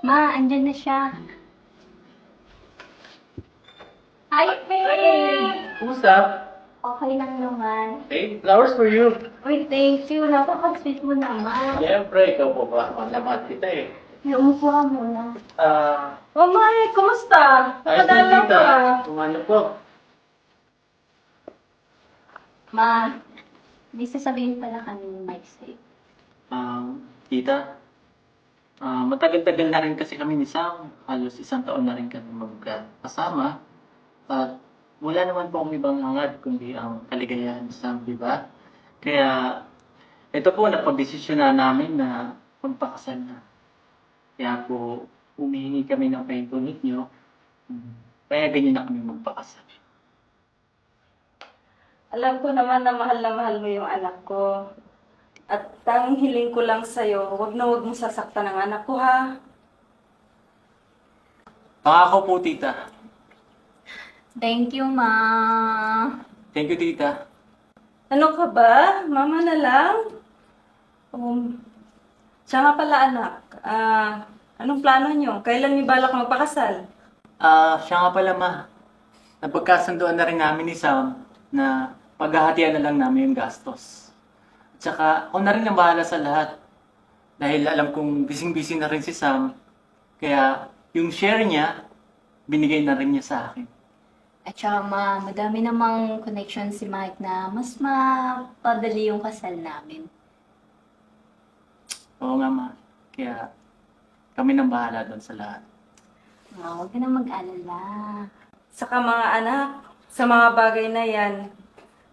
Ma, andyan na siya. Hi, Faye! Kumusta? Okay lang naman. Hey, flowers for you. Uy, thank you. Napaka-sweet mo naman. Siyempre, ikaw po ba? Malamat kita eh. May umupo ka muna. Ah, Oh, Mike, kumusta? ayos na tita. ka. Kumano po? Ma, may sasabihin pala kami ni Mike sa'yo. Um, tita, ah, matagal-tagal na rin kasi kami ni Sam. Halos isang taon na rin kami magkasama. At wala naman po kami ibang hangad kundi ang kaligayahan ni Sam, di ba? Kaya, ito po, napag-desisyon na namin na magpakasal na. Kaya po, humihingi kami ng favor ninyo. Kaya ganyan na kami magpakasal. Alam ko naman na mahal na mahal mo yung anak ko. At tanging hiling ko lang sa'yo, huwag na huwag mo sasaktan ang anak ko, ha? Pangako po, tita. Thank you, Ma. Thank you, tita. Ano ka ba? Mama na lang? Um, siya nga pala, anak. Ah, anong plano nyo? Kailan may balak magpakasal? Ah, siya nga pala, ma. Napagkasunduan na rin namin ni Sam na paghahatian na lang namin yung gastos. At saka, ako na rin ang bahala sa lahat. Dahil alam kong bising-busy na rin si Sam. Kaya, yung share niya, binigay na rin niya sa akin. At saka, Ma, madami namang connection si Mike na mas mapadali yung kasal namin. Oo nga, ma. Kaya, kami nang bahala doon sa lahat. Ma, huwag ka na mag-alala. Saka mga anak, sa mga bagay na yan,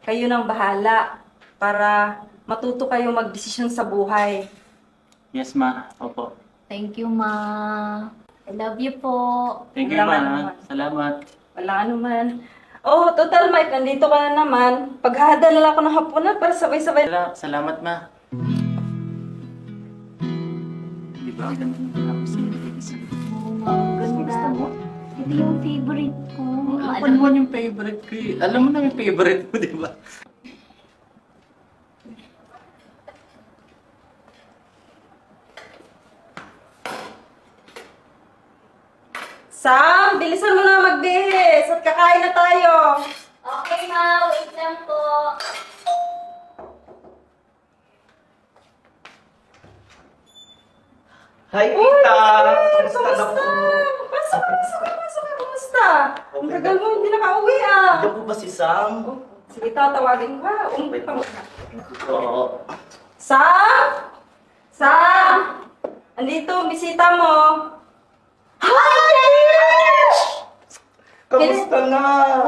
kayo nang bahala para matuto kayo magdesisyon sa buhay. Yes, ma. Opo. Thank you, Ma. I love you po. Thank you, ma. naman. Salamat. Wala anuman. Oh, total Mike, nandito ka na naman. Paghahadal ako ng hapunan para sabay-sabay. Sala- Salamat, ma. Di ba? Ang ganda ng. Oo, Ma. ang Gusto Ganda. mo? Ito yung favorite ko. Alam ko naman yung favorite ko eh. Alam mo na yung favorite mo, di ba? Sam, bilisan mo na magbihis at kakain na tayo. Okay, Ma. Wait lang po. Hi, Uy, tita! Kumusta? Pasok, pasok, pasok. Kumusta? Ang tagal mo hindi nakauwi ah. Ano po ba si Sam? Sige, tatawagin ka. Umuwi ka muna. Oo. Sam! Sam! Andito, bisita mo. Kamusta na?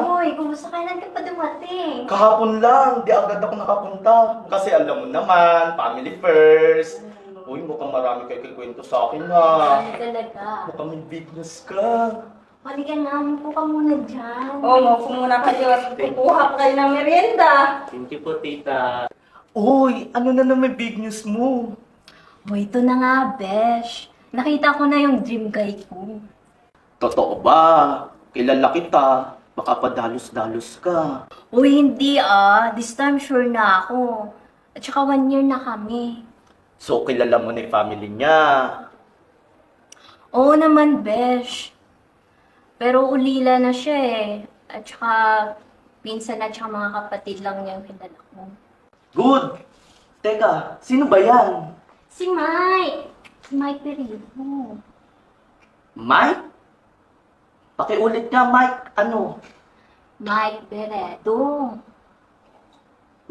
Uy, kumusta kailan ka pa dumating? Kahapon lang, di agad ako nakapunta. Kasi alam mo naman, family first. Uy, mukhang marami kayo kikwento sa akin ha. Ano talaga? Mukhang may business ka. Halika nga, upo ka muna dyan. Oo, oh, maupo muna kayo at kukuha pa kayo ng merienda. Thank you po, tita. Uy, ano na naman big news mo? O, ito na nga, Besh. Nakita ko na yung dream guy ko. Totoo ba? Kilala kita. Baka padalos-dalos ka. Uy, hindi ah. This time sure na ako. At saka one year na kami. So, kilala mo na yung family niya. Oo naman, Besh. Pero ulila na siya eh. At saka pinsan at saka mga kapatid lang niya yung kilala ko. Good! Teka, sino ba yan? Si Mike! Si Mike Perigo. Mike? Pakiulit nga, Mike. Ano? Mike Beredo.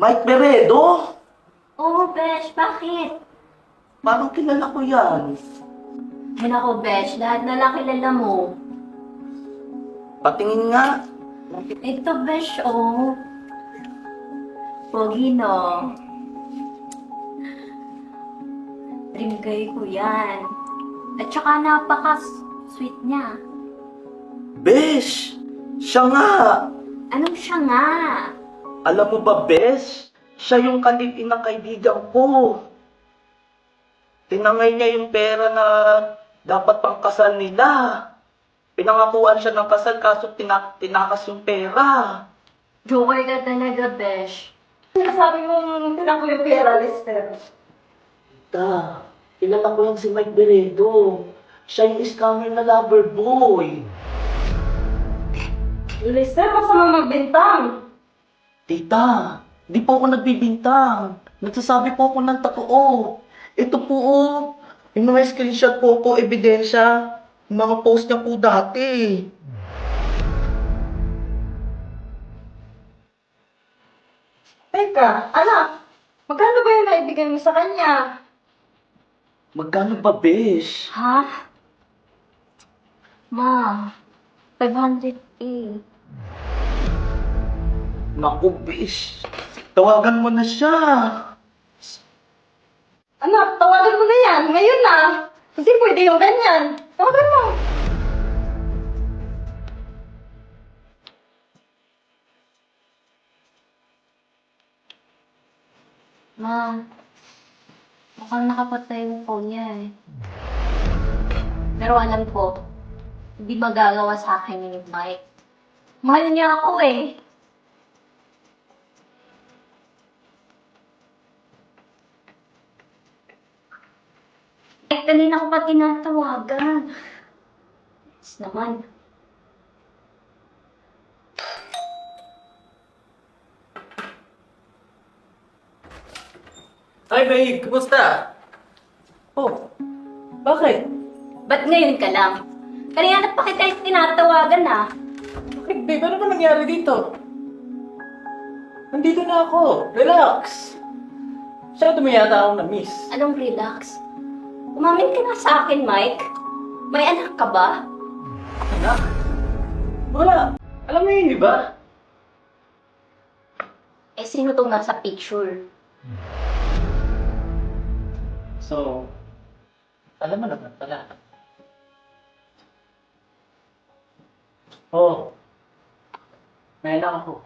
Mike Beredo? Oo, Besh. Bakit? Parang kilala ko yan. Yan ako, Besh. Lahat na lang kilala mo. Patingin nga. Ito, Besh, oh. Pogi, no? Dream guy ko yan. At saka napaka-sweet niya. Besh! Siya nga! Anong siya nga? Alam mo ba, Besh? Siya yung kanipin ng kaibigan ko. Tinangay niya yung pera na dapat pang kasal nila. Pinangakuan siya ng kasal kaso tina- tinakas yung pera. Joker ka talaga, Besh. Sabi mo, tinako yung pera, Lester. Ta, kilala ko yan si Mike Beredo. Siya yung scammer na lover boy. Lester, basta mo magbintang. Tita, di po ako nagbibintang. Nagsasabi po ako ng totoo. Ito po, oh. Yung mga screenshot po po, ebidensya. Yung mga post niya po dati. Teka, anak, magkano ba yung naibigay mo sa kanya? Magkano ba, besh? Ha? Ma, 500k. Naku, besh. Tawagan mo na siya. Anak, tawagan mo na yan, ngayon na. Hindi pwede yung ganyan. Tawagan mo. Ma, mukhang nakapatay yung phone niya eh. Pero alam ko, hindi magagawa sa akin yung Mike. Mahal niya ako eh. Eh, kanina ko pa tinatawagan. Yes naman. Hi, babe. Kumusta? Oh, bakit? Ba't ngayon ka lang? Kanina na pa kita tinatawagan ah. Bakit, babe? Ano ba nangyari dito? Nandito na ako. Relax. Siya tumiyata akong na-miss. Anong relax? Umamin ka na sa akin, Mike. May anak ka ba? Anak? Wala. Alam mo yun, di ba? Eh, sino tong nasa picture? So, alam mo naman pala. Oo. Anak ako.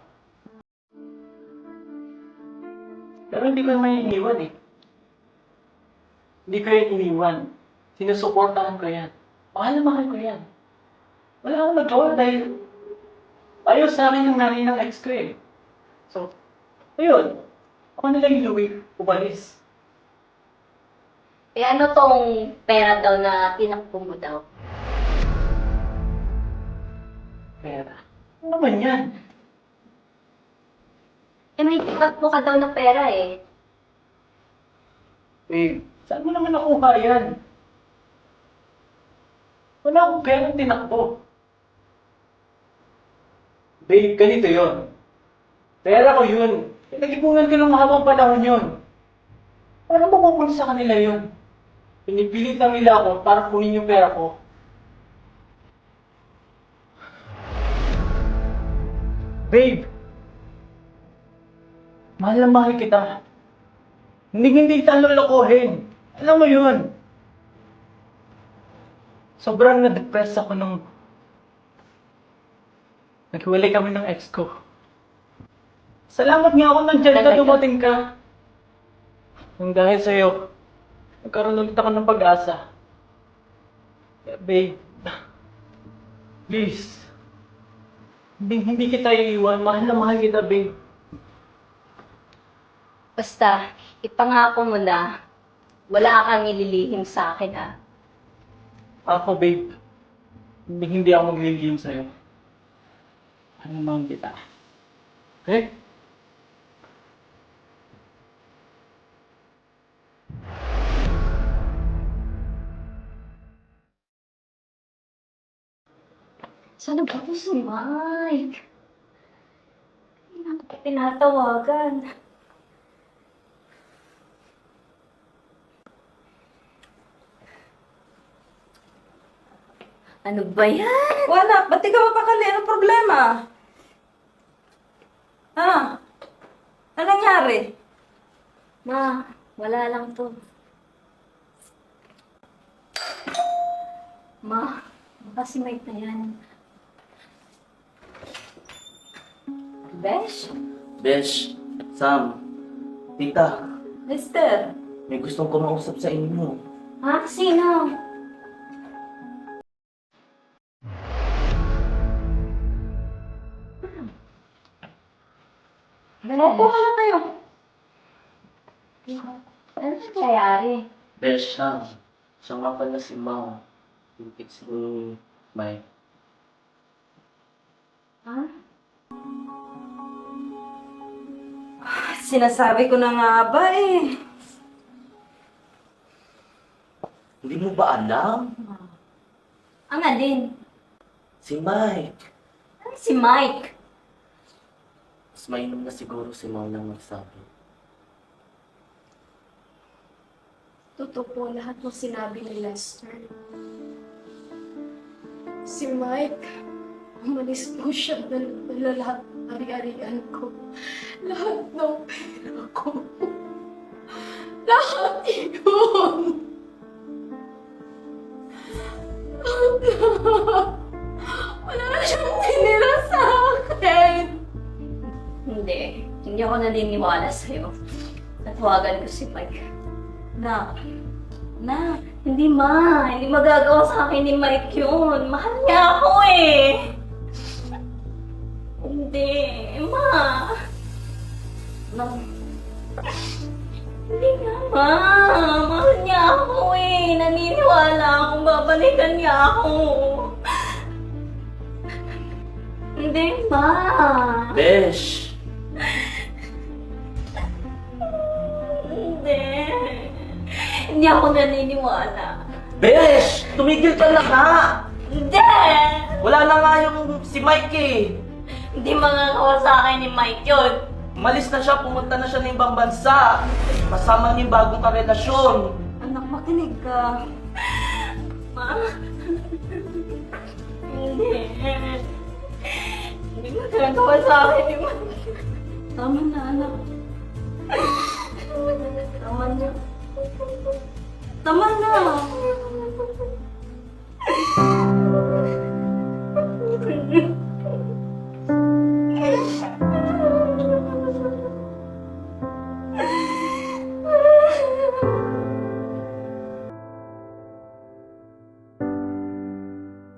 Pero hindi ko may iniwan eh. Hindi ko yan iniwan. Sinusuportahan ko yan. Mahal na mahal ko yan. Wala akong nagawa dahil ayaw sa akin yung nanay ng ex ko eh. So, ayun. Ako na lang yung Louie, umalis. Eh, ano tong pera daw na tinakbo mo daw? Pera. Ano naman yan? Eh, may tinakbo ka daw na pera eh. Eh, saan mo naman nakuha yan? Wala akong perang tinakbo. Babe, ganito yon. Pera ko yun. Pinag-ipungan ko ng mahabang panahon yun. Paano makukunin sa kanila yun? Pinipilit lang nila ako para kunin yung pera ko. Babe, mahal na mahal kita. Hindi hindi kita lolokohin. Alam mo yun. Sobrang na-depress ako nung naghiwalay kami ng ex ko. Salamat nga ako nandiyan Talaga? dumating ka. Nang dahil sa'yo, nagkaroon ulit ako ng pag-asa. Kaya, babe, please, hindi, hindi kita iiwan. Mahal na mahal kita, babe. Basta, ipangako mo na, wala kang ililihim sa akin ah. Ako, babe. Hindi, hindi ako maglilihim sa'yo. Ano naman kita? Okay? Sana ba ako si Mike? Hindi na ako tinatawagan. Ano ba yan? Wala, ba't di ka mapakali? Anong problema? Ha? Ano nangyari? Ma, wala lang to. Ma, baka si Mike na yan. Besh? Besh, Sam, Tita, Lester? may gustong kumausap sa inyo. Ha? Sino? Opo ka na tayo. Ano nangyayari? Besh, Sam, siya nga pala si Mao. Yung fix mo, Mike. Ha? Sinasabi ko na nga ba eh. Hindi mo ba alam? Ang alin? Si Mike. Ano si Mike? Mas mainam na siguro si Mom nang magsabi. Totoo po lahat ng sinabi ni Lester. Si Mike, umalis po siya dahil lahat ari-arian ko. Lahat ng pera ko. Lahat yun! Wala na siyang tinira sa akin! Hindi. Hindi ako naniniwala sa'yo. Natawagan ko si Mike. Na, na, Hindi ma, hindi magagawa sa akin ni Mike yun. Mahal niya ako eh. Hindi, ma. na, Hindi nga ma. Mahal niya ako eh. Naniniwala akong babalikan niya ako. Hindi ma. Besh! Hindi. Hindi ako naniniwala. Besh! Tumigil ka na nga! Hindi. Wala na nga yung si Mike eh. Hindi magagawa sa akin ni Mike yun. Malis na siya, pumunta na siya ng ibang bansa. Kasama niya yung bagong karelasyon. anak makinig ka. Ma? Hindi. Hindi magagawa sa akin ni Mike. Tama na anak.